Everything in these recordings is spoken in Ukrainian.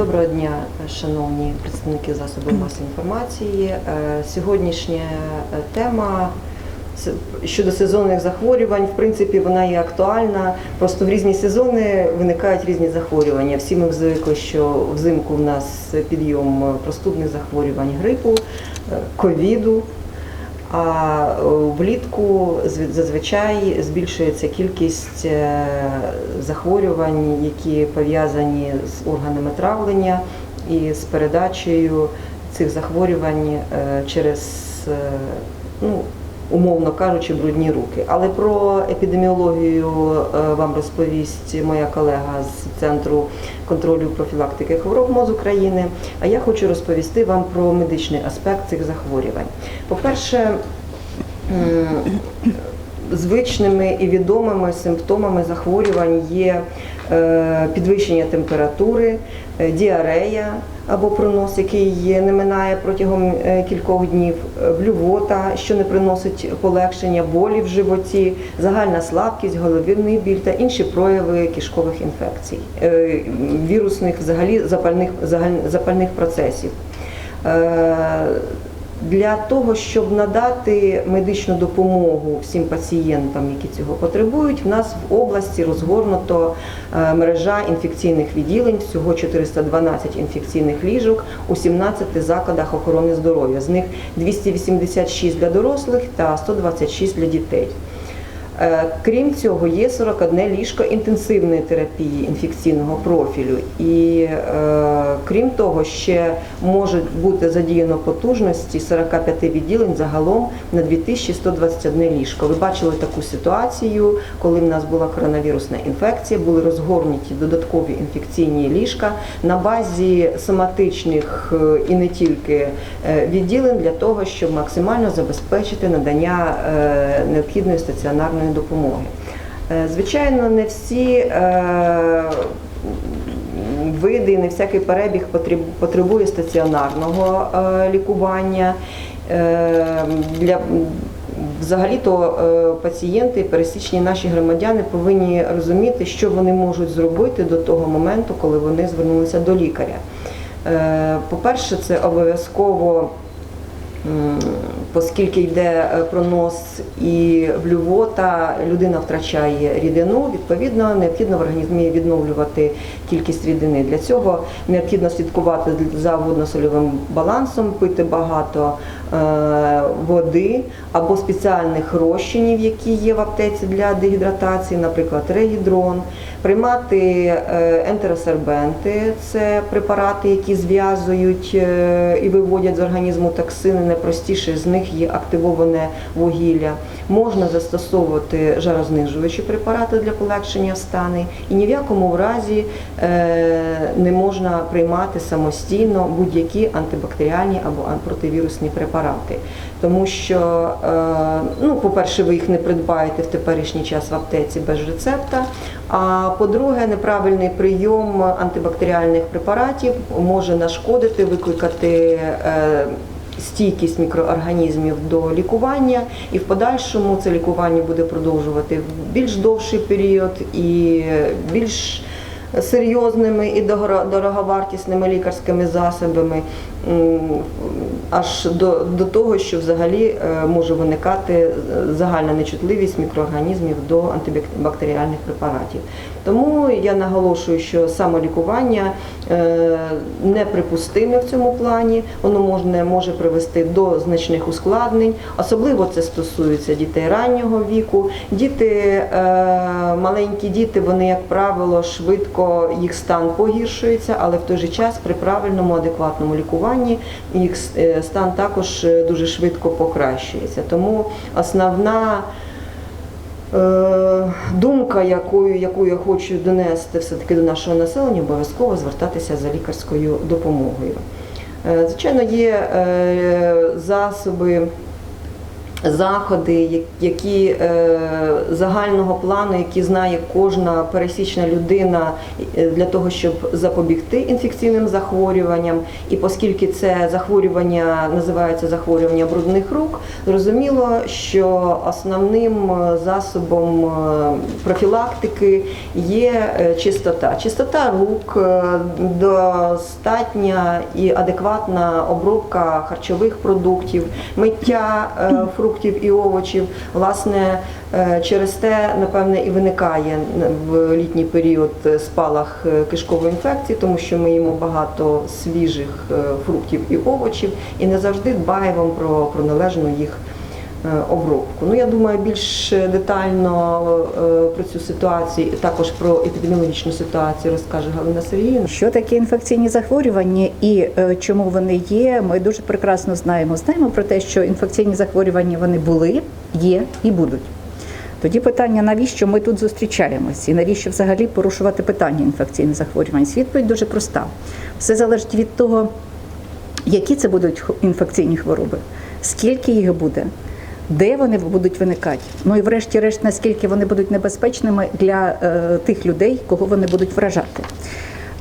Доброго дня, шановні представники засобів масової інформації. Е, Сьогоднішня е, тема щодо сезонних захворювань, в принципі, вона є актуальна. Просто в різні сезони виникають різні захворювання. Всі ми звикли, що взимку в нас підйом простудних захворювань грипу, е, ковіду. А е, влітку зв- зазвичай збільшується кількість е, захворювань, які пов'язані з органами травлення і з передачею цих захворювань е, через, ну, умовно кажучи, брудні руки. Але про епідеміологію е, вам розповість моя колега з Центру контролю профілактики хвороб МОЗ України. А я хочу розповісти вам про медичний аспект цих захворювань. По-перше, звичними і відомими симптомами захворювань є підвищення температури, е, діарея або пронос, який не минає протягом е, кількох днів, е, блювота, що не приносить полегшення, болі в животі, загальна слабкість, головний біль та інші прояви кишкових інфекцій, е, вірусних взагалі запальних, запальних процесів. Для того, щоб надати медичну допомогу всім пацієнтам, які цього потребують, в нас в області розгорнуто е, мережа інфекційних відділень, всього 412 інфекційних ліжок у 17 закладах охорони здоров'я. З них 286 для дорослих та 126 для дітей. Е, Крім цього, є 41 ліжко інтенсивної терапії інфекційного профілю, і е, крім того, ще може бути задіяно потужності 45 відділень загалом на 2121 ліжко. Ви бачили таку ситуацію, коли в нас була коронавірусна інфекція, були розгорнуті додаткові інфекційні ліжка на базі соматичних е, і не тільки відділень для того, щоб максимально забезпечити надання необхідної стаціонарної допомоги. Е, Звичайно, не всі е, види, не всякий перебіг потребує стаціонарного е, лікування. Для Взагалі-то пацієнти, пересічні наші громадяни повинні розуміти, що вони можуть зробити до того моменту, коли вони звернулися до лікаря. По-перше, це обов'язково Оскільки йде е, пронос і блювота, людина втрачає рідину, відповідно, необхідно в організмі відновлювати кількість рідини. Для цього необхідно слідкувати за водно-сольовим балансом, пити багато е, води або спеціальних розчинів, які є в аптеці для дегідратації, наприклад, регідрон, приймати е, ентеросербенти, це препарати, які зв'язують е, і виводять з організму токсини. Найпростіше з них є активоване вугілля. Можна застосовувати жарознижуючі препарати для полегшення стани, і ні в якому разі е, не можна приймати самостійно будь-які антибактеріальні або противірусні препарати. Тому що, е, ну, по-перше, ви їх не придбаєте в теперішній час в аптеці без рецепта. А по-друге, неправильний прийом антибактеріальних препаратів може нашкодити, викликати е, стійкість мікроорганізмів до лікування, і в подальшому це лікування буде продовжувати в більш довший період і більш серйозними і дороговартісними лікарськими засобами, аж до, до того, що взагалі е, може виникати е, загальна нечутливість мікроорганізмів до антибактеріальних препаратів. Тому я наголошую, що самолікування е, неприпустиме в цьому плані, воно можна, може привести до значних ускладнень. Особливо це стосується дітей раннього віку. Діти, е, маленькі діти, вони, як правило, швидко їх стан погіршується, але в той же час при правильному, адекватному лікуванні їх е, стан також дуже швидко покращується. Тому основна Думка, якою, яку я хочу донести все-таки до нашого населення, обов'язково звертатися за лікарською допомогою. Е, Звичайно, є е, засоби заходи, які е, загального плану, які знає кожна пересічна людина е, для того, щоб запобігти інфекційним захворюванням. І оскільки це захворювання називається захворювання брудних рук, зрозуміло, що основним е, засобом профілактики є чистота. Чистота рук, достатня і адекватна обробка харчових продуктів, миття е, фруктів і овочів. Власне, е, через те, напевне, і виникає в літній період спалах е, кишкової інфекції, тому що ми їмо багато свіжих е, фруктів і овочів і не завжди дбаємо про, про належну їх обробку. Ну я думаю, більш детально е, про цю ситуацію, також про епідеміологічну ситуацію розкаже Галина Сергіївна. Що таке інфекційні захворювання і е, чому вони є, ми дуже прекрасно знаємо. Знаємо про те, що інфекційні захворювання вони були, є і будуть. Тоді питання, навіщо ми тут зустрічаємось і навіщо взагалі порушувати питання інфекційних захворювань? Відповідь дуже проста. Все залежить від того, які це будуть інфекційні хвороби, скільки їх буде, де вони будуть виникати. Ну і врешті-решт, наскільки вони будуть небезпечними для е, тих людей, кого вони будуть вражати.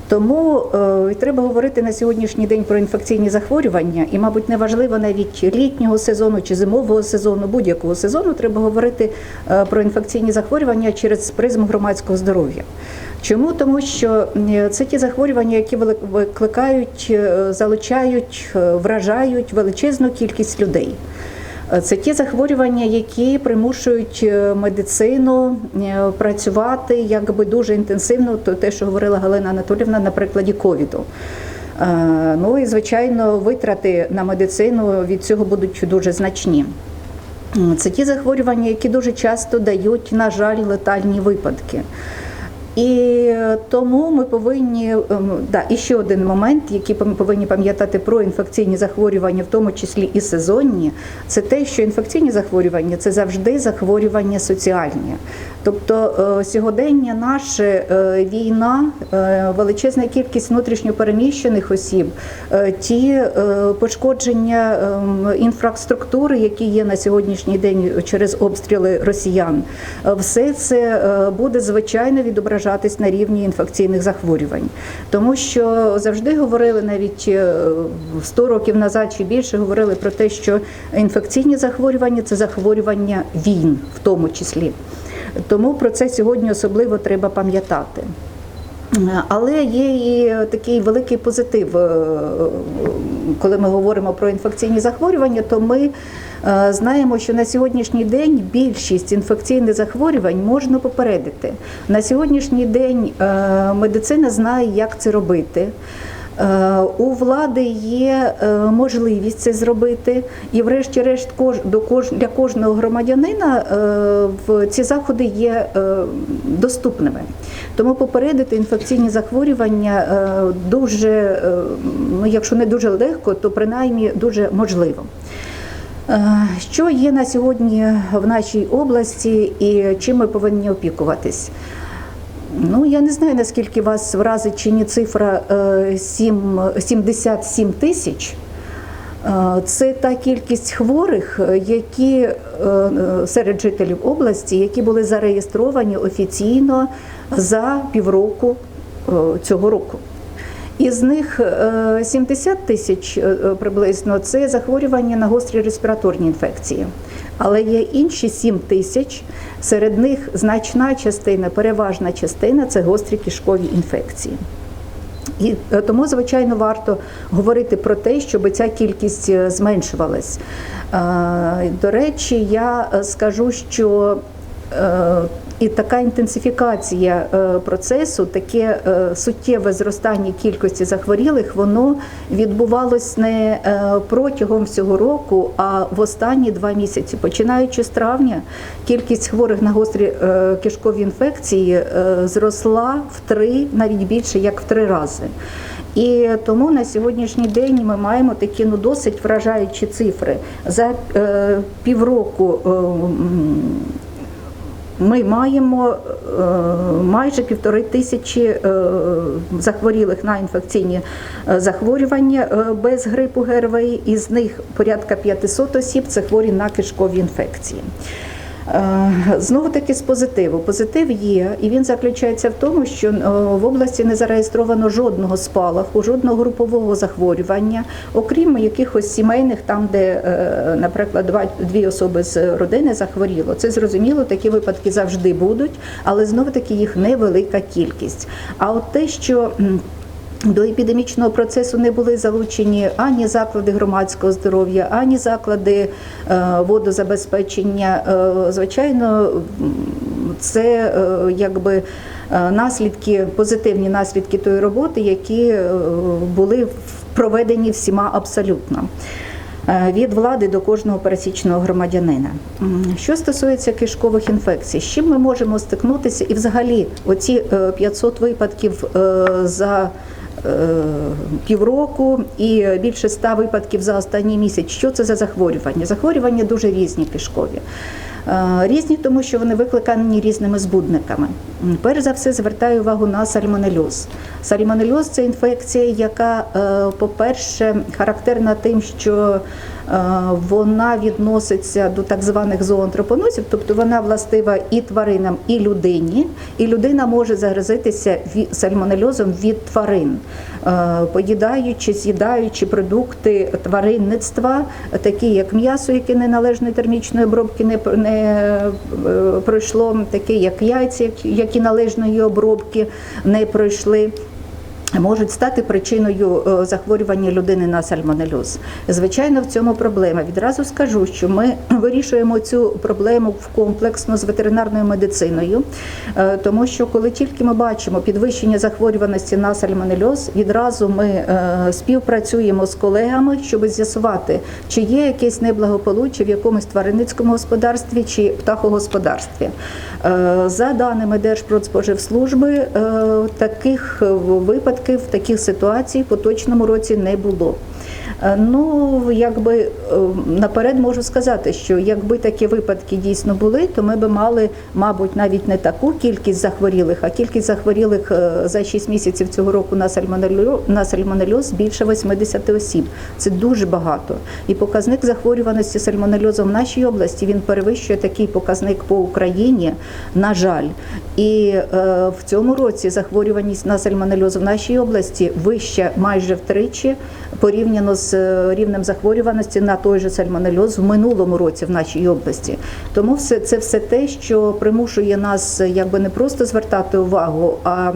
Тому е, треба говорити на сьогоднішній день про інфекційні захворювання, і, мабуть, неважливо навіть літнього сезону чи зимового сезону, будь-якого сезону, треба говорити е, про інфекційні захворювання через призму громадського здоров'я. Чому? Тому що це ті захворювання, які викликають, е, залучають, е, вражають величезну кількість людей. Е, Це ті захворювання, які примушують е, медицину е, працювати якби дуже інтенсивно, то те, що говорила Галина Анатолівна на прикладі ковіду. Ну і звичайно, витрати на медицину від цього будуть дуже значні. Це ті захворювання, які дуже часто дають, на жаль, летальні випадки. І е, тому ми повинні ем, да, і ще один момент, який ми повинні пам'ятати про інфекційні захворювання, в тому числі і сезонні, це те, що інфекційні захворювання це завжди захворювання соціальні. Тобто е, сьогодення наше е, війна, величезна кількість внутрішньопереміщених осіб, ті пошкодження ем, інфраструктури, які є на сьогоднішній день через обстріли росіян, все це буде звичайно відображатись на рівні інфекційних захворювань, тому що завжди говорили навіть е, 100 років назад чи більше говорили про те, що інфекційні захворювання це захворювання війн, в тому числі. Тому про це сьогодні особливо треба пам'ятати. Але є і такий великий позитив, е, коли ми говоримо про інфекційні захворювання, то ми е, знаємо, що на сьогоднішній день більшість інфекційних захворювань можна попередити. На сьогоднішній день е, медицина знає, як це робити. Е, У влади є е, можливість це зробити, і, врешті-решт, для кожного громадянина е, ці заходи є доступними. Тому попередити інфекційні захворювання дуже, ну якщо не дуже легко, то принаймні дуже можливо. Що є на сьогодні в нашій області і чим ми повинні опікуватись? Ну, я не знаю, наскільки вас вразить чи ні цифра е, сім- 77 тисяч. Е, Це та кількість хворих, е, які е, е, серед жителів області, які були зареєстровані офіційно за півроку е, цього року. Із них е, 70 тисяч е, приблизно це захворювання на гострі респіраторні інфекції. Але є інші 7 тисяч, серед них значна частина, переважна частина це гострі кишкові інфекції. І е, тому, звичайно, варто говорити про те, щоб ця кількість е, зменшувалась. Е, До речі, я скажу, що і така інтенсифікація е, процесу, таке е, суттєве зростання кількості захворілих, воно відбувалось не е, протягом всього року, а в останні два місяці. Починаючи з травня, кількість хворих на гострі кишкові інфекції зросла в три, навіть більше як в три рази. І тому на сьогоднішній день ми маємо такі ну досить вражаючі цифри. За е, півроку е, ми маємо е, майже півтори тисячі е, захворілих на інфекційні е, захворювання без грипу ГРВІ, із них порядка 500 осіб це хворі на кишкові інфекції. Е, Знову таки з позитиву. Позитив є, і він заключається в тому, що е, в області не зареєстровано жодного спалаху, жодного групового захворювання, окрім якихось сімейних, там, де, е, наприклад, два дві особи з родини захворіло. Це зрозуміло, такі випадки завжди будуть, але знову таки їх невелика кількість. А от те, що до епідемічного процесу не були залучені ані заклади громадського здоров'я, ані заклади е, водозабезпечення. Е, Звичайно, це е, якби наслідки, позитивні наслідки тої роботи, які були проведені всіма абсолютно. Від влади до кожного пересічного громадянина. Що стосується кишкових інфекцій, з чим ми можемо стикнутися, і взагалі оці е, 500 випадків за півроку і більше ста випадків за останній місяць. Що це за захворювання? Захворювання дуже різні кишкові. Е, Різні, тому що вони викликані різними збудниками. Перш за все, звертаю увагу на сальмонельоз. Сальмонельоз це інфекція, яка, е, по-перше, характерна тим, що е, вона відноситься до так званих зоонтропонозів, тобто вона властива і тваринам, і людині, і людина може заразитися ві- сальмонельозом від тварин, е, поїдаючи, з'їдаючи продукти тваринництва, такі як м'ясо, яке неналежної термічної обробки не, не е, пройшло, таке як яйця, які належної обробки не пройшли можуть стати причиною е, захворювання людини на сальмонельоз. Звичайно, в цьому проблема. Відразу скажу, що ми вирішуємо цю проблему в комплексно з ветеринарною медициною, е, тому що коли тільки ми бачимо підвищення захворюваності на сальмонельоз, відразу ми е, співпрацюємо з колегами, щоб з'ясувати, чи є якесь неблагополуччя в якомусь тваринницькому господарстві чи птахогосподарстві. За даними Держпродспоживслужби, таких випадків, таких ситуацій в поточному році не було. Е, Ну, якби е, наперед можу сказати, що якби такі випадки дійсно були, то ми би мали, мабуть, навіть не таку кількість захворілих, а кількість захворілих е, за 6 місяців цього року на сальмонельоз, більше 80 осіб. Це дуже багато. І показник захворюваності сальмонельозом в нашій області він перевищує такий показник по Україні, на жаль. І е, в цьому році захворюваність на сальмонельоз в нашій області вища майже втричі порівняно з е, рівнем захворюваності на той же сальмонельоз в минулому році в нашій області. Тому все це все те, що примушує нас якби не просто звертати увагу, а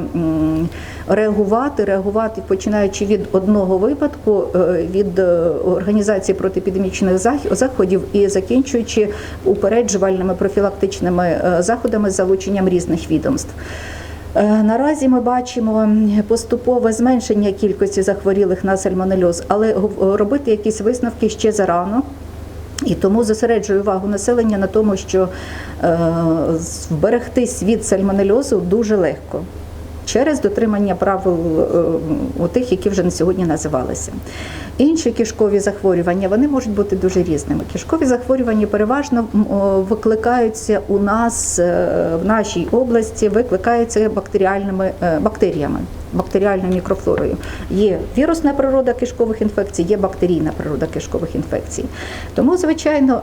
реагувати, реагувати, починаючи від одного випадку, е, від е, організації протиепідемічних зах- заходів і закінчуючи упереджувальними профілактичними е, заходами з залученням різних відомств. Е, Наразі ми бачимо поступове зменшення кількості захворілих на сальмонельоз, але робити якісь висновки ще зарано. І тому зосереджую увагу населення на тому, що е, вберегтись від сальмонельозу дуже легко через дотримання правил е, тих, які вже на сьогодні називалися. Інші кишкові захворювання вони можуть бути дуже різними. Кишкові захворювання переважно викликаються у нас е, в нашій області, викликаються бактеріальними е, бактеріями. Бактеріальною мікрофлорою є вірусна природа кишкових інфекцій, є бактерійна природа кишкових інфекцій. Тому, звичайно,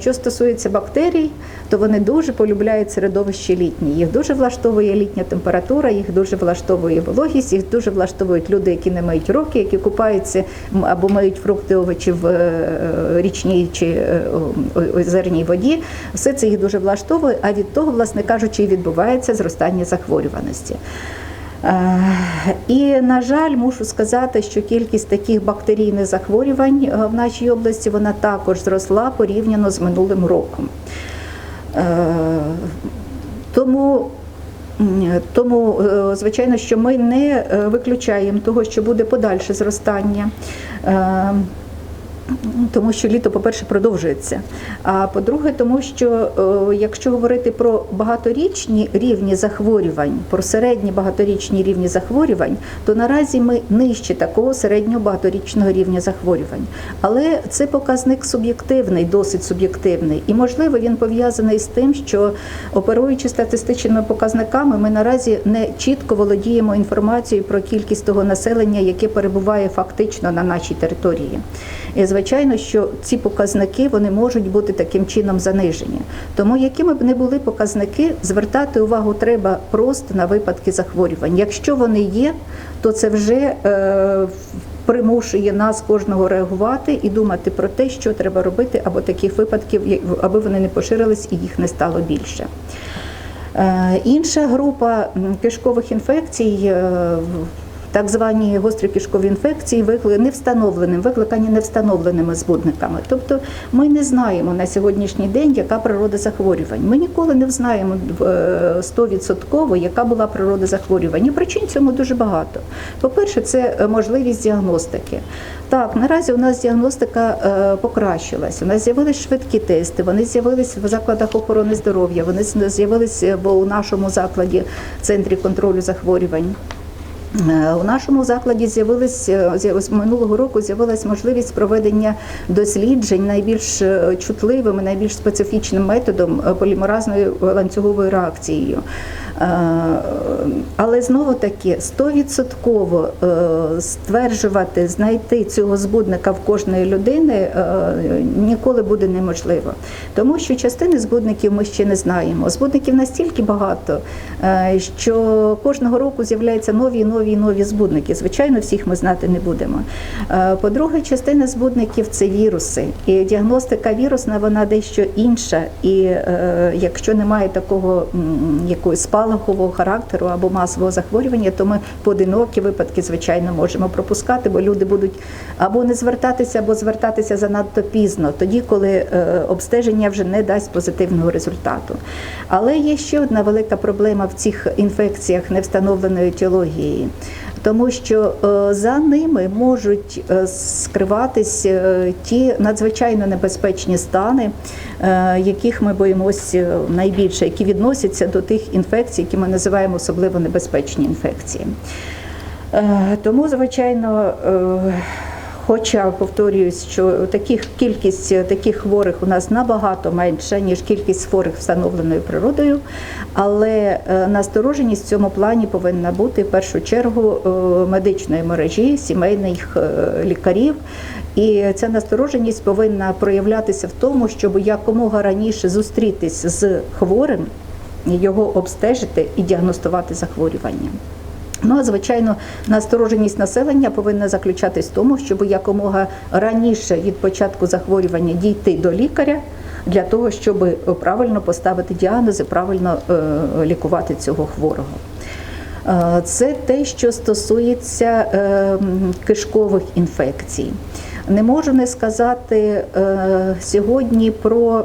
що стосується бактерій, то вони дуже полюбляють середовище літнє. Їх дуже влаштовує літня температура, їх дуже влаштовує вологість, їх дуже влаштовують люди, які не мають руки, які купаються або мають фрукти, овочі в е, річній чи е, озерній воді. Все це їх дуже влаштовує, а від того, власне кажучи, і відбувається зростання захворюваності. Е, І, на жаль, мушу сказати, що кількість таких бактерійних захворювань в нашій області вона також зросла порівняно з минулим роком. Тому, тому е, звичайно, що ми не е, виключаємо того, що буде подальше зростання. Тому що літо, по-перше, продовжується. А по-друге, тому що е, якщо говорити про багаторічні рівні захворювань, про середні багаторічні рівні захворювань, то наразі ми нижче такого середнього багаторічного рівня захворювань. Але це показник суб'єктивний, досить суб'єктивний. І можливо він пов'язаний з тим, що оперуючи статистичними показниками, ми наразі не чітко володіємо інформацією про кількість того населення, яке перебуває фактично на нашій території. І звичайно, що ці показники вони можуть бути таким чином занижені. Тому, якими б не були показники, звертати увагу треба просто на випадки захворювань. Якщо вони є, то це вже е, примушує нас кожного реагувати і думати про те, що треба робити, або таких випадків, аби вони не поширились і їх не стало більше. Е, Інша група кишкових інфекцій, е, так звані гострі кишкові інфекції, не встановленим, викликані невстановленими збудниками. Тобто ми не знаємо на сьогоднішній день, яка природа захворювань. Ми ніколи не знаємо е, стовідсотково, яка була природа захворювань. І причин цьому дуже багато. По-перше, це е, можливість діагностики. Так, наразі у нас діагностика е, покращилась. У нас з'явились швидкі тести, вони з'явились в закладах охорони здоров'я, вони з'явились е, в- у нашому закладі центрі контролю захворювань. Е, У нашому закладі з'явились е, минулого року з'явилась можливість проведення досліджень найбільш е, чутливим, і найбільш специфічним методом полімеразною ланцюговою реакцією. Е, Але знову таки 100% е, стверджувати, знайти цього збудника в кожної людини ніколи буде неможливо, тому що частини збудників ми ще не знаємо. Збудників настільки багато, що кожного року з'являються нові, нові, нові збудники. Звичайно, всіх ми знати не будемо. Е, По-друге, частина збудників це віруси, і діагностика вірусна вона дещо інша. І е, якщо немає такого якогось спалахового характеру або масового захворювання, то ми поодинокі випадки, звичайно, можемо пропускати, бо люди будуть або не звертатися, або звертатися занадто пізно, тоді, коли е, обстеження вже не дасть позитивного результату. Але є ще одна велика проблема в цих інфекціях невстановленої етіології. Тому що е, за ними можуть е, скриватись е, ті надзвичайно небезпечні стани, яких ми боїмося найбільше, які відносяться до тих інфекцій, які ми називаємо особливо небезпечні інфекції. Тому, звичайно, Хоча повторююсь, що таких кількість е, таких хворих у нас набагато менша, ніж кількість хворих встановленою природою, але е, настороженість в цьому плані повинна бути в першу чергу е, медичної мережі, сімейних лікарів. І ця настороженість повинна проявлятися в тому, щоб якомога раніше зустрітись з хворим, його обстежити і діагностувати захворювання. Ну, а звичайно, настороженість населення повинна заключатись в тому, щоб якомога раніше від початку захворювання дійти до лікаря для того, щоб правильно поставити діагнози, правильно е, лікувати цього хворого. Е, Це те, що стосується е, кишкових інфекцій. Не можу не сказати е, сьогодні про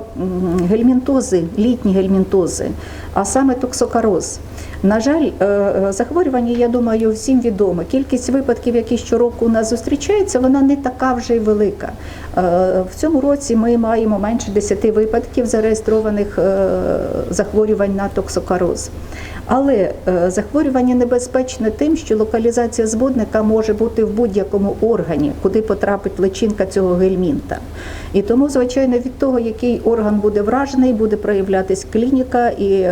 гельмінтози, літні гельмінтози, а саме токсокароз. На жаль, е, е, захворювання, я думаю, всім відомо. Кількість випадків, які щороку у нас зустрічаються, вона не така вже й велика. Е, В цьому році ми маємо менше 10 випадків зареєстрованих захворювань на токсокароз. Але захворювання небезпечне тим, що локалізація збудника може бути в будь-якому органі, куди потрапить личинка цього гельмінта. І тому, звичайно, від того, який орган буде вражений, буде проявлятись клініка і.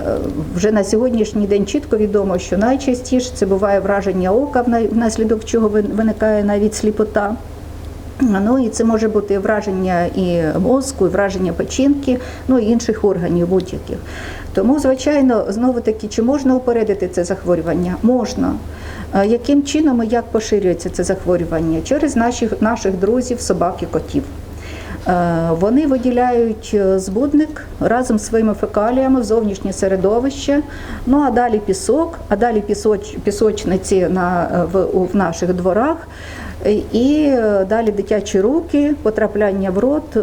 Е, Вже на сьогоднішній день чітко відомо, що найчастіше це буває враження ока, внаслідок чого виникає навіть сліпота. Ну і це може бути враження і мозку, і враження печінки, ну і інших органів будь-яких. Тому, звичайно, знову таки, чи можна упередити це захворювання? Можна. Е, Яким чином і як поширюється це захворювання? Через наших, наших друзів, собак і котів. Е, Вони виділяють е, збудник разом з своїми фекаліями в зовнішнє середовище. Ну а далі пісок, а далі пісоч, пісочниці на, е, в, в наших дворах. І далі дитячі руки, потрапляння в рот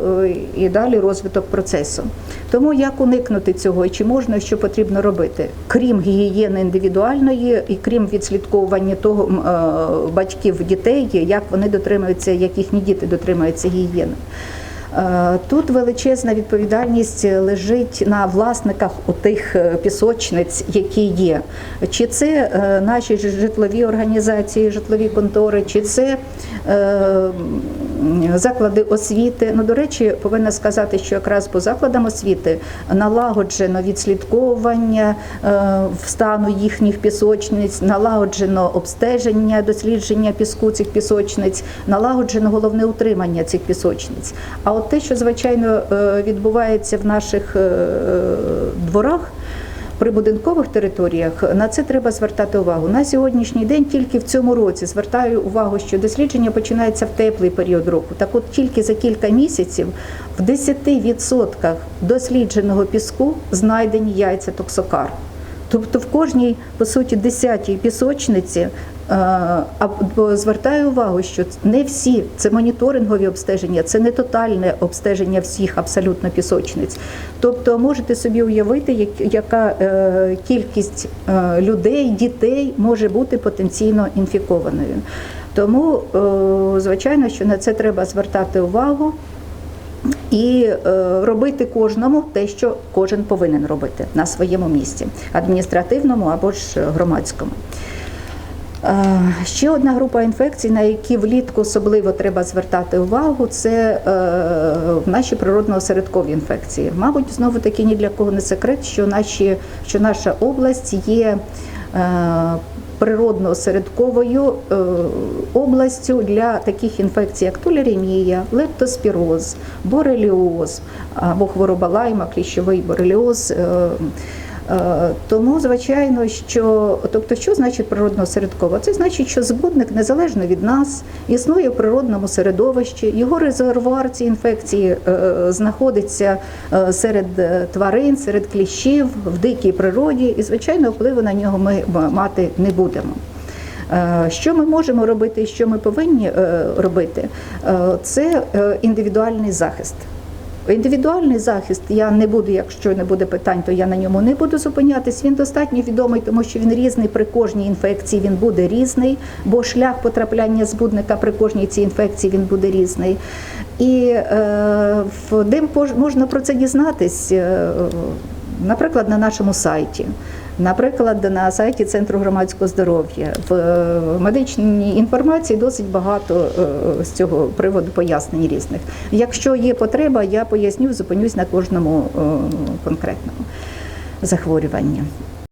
і далі розвиток процесу. Тому як уникнути цього і чи можна, що потрібно робити, крім гігієни індивідуальної і крім відслідковування того батьків дітей, як вони дотримуються, як їхні діти дотримуються гігієни. Е, Тут величезна відповідальність лежить на власниках тих пісочниць, які є. Чи це е, наші житлові організації, житлові контори, чи це е, заклади освіти. Ну, до речі, повинна сказати, що якраз по закладам освіти налагоджено відслідковування е, стану їхніх пісочниць, налагоджено обстеження, дослідження піску цих пісочниць, налагоджено головне утримання цих пісочниць. А от те, що звичайно е, відбувається в наших е, дворах. При будинкових територіях на це треба звертати увагу. На сьогоднішній день тільки в цьому році звертаю увагу, що дослідження починається в теплий період року. Так от тільки за кілька місяців в 10% дослідженого піску знайдені яйця токсокар. Тобто в кожній, по суті, десятій пісочниці е, а звертаю увагу, що не всі це моніторингові обстеження, це не тотальне обстеження всіх абсолютно пісочниць. Тобто можете собі уявити, яка е, кількість е, людей, дітей може бути потенційно інфікованою. Тому, звичайно, що на це треба звертати увагу і е, робити кожному те, що кожен повинен робити на своєму місці, адміністративному або ж громадському. Е, Ще одна група інфекцій, на які влітку особливо треба звертати увагу, це е, наші природно-осередкові інфекції. Мабуть, знову таки ні для кого не секрет, що, наші, що наша область є е, природно-осередковою е, областю для таких інфекцій, як толеремія, лептоспіроз, бореліоз або хвороба лайма, кліщовий бореліоз. Е, Тому, звичайно, що тобто, що значить природно середково? Це значить, що збудник незалежно від нас існує в природному середовищі. Його резервуар цієї інфекції е, знаходиться е, серед тварин, серед кліщів в дикій природі, і звичайно, впливу на нього ми мати не будемо. Що ми можемо робити і що ми повинні робити? Це індивідуальний захист. Індивідуальний захист я не буду, якщо не буде питань, то я на ньому не буду зупинятись. Він достатньо відомий, тому що він різний при кожній інфекції. Він буде різний, бо шлях потрапляння збудника при кожній цій інфекції він буде різний. І е, в пож- можна про це дізнатись, е, наприклад, на нашому сайті. Наприклад, на сайті Центру громадського здоров'я в е, медичній інформації досить багато е, з цього приводу пояснень різних. Якщо є потреба, я поясню, зупинюсь на кожному е, конкретному захворюванні.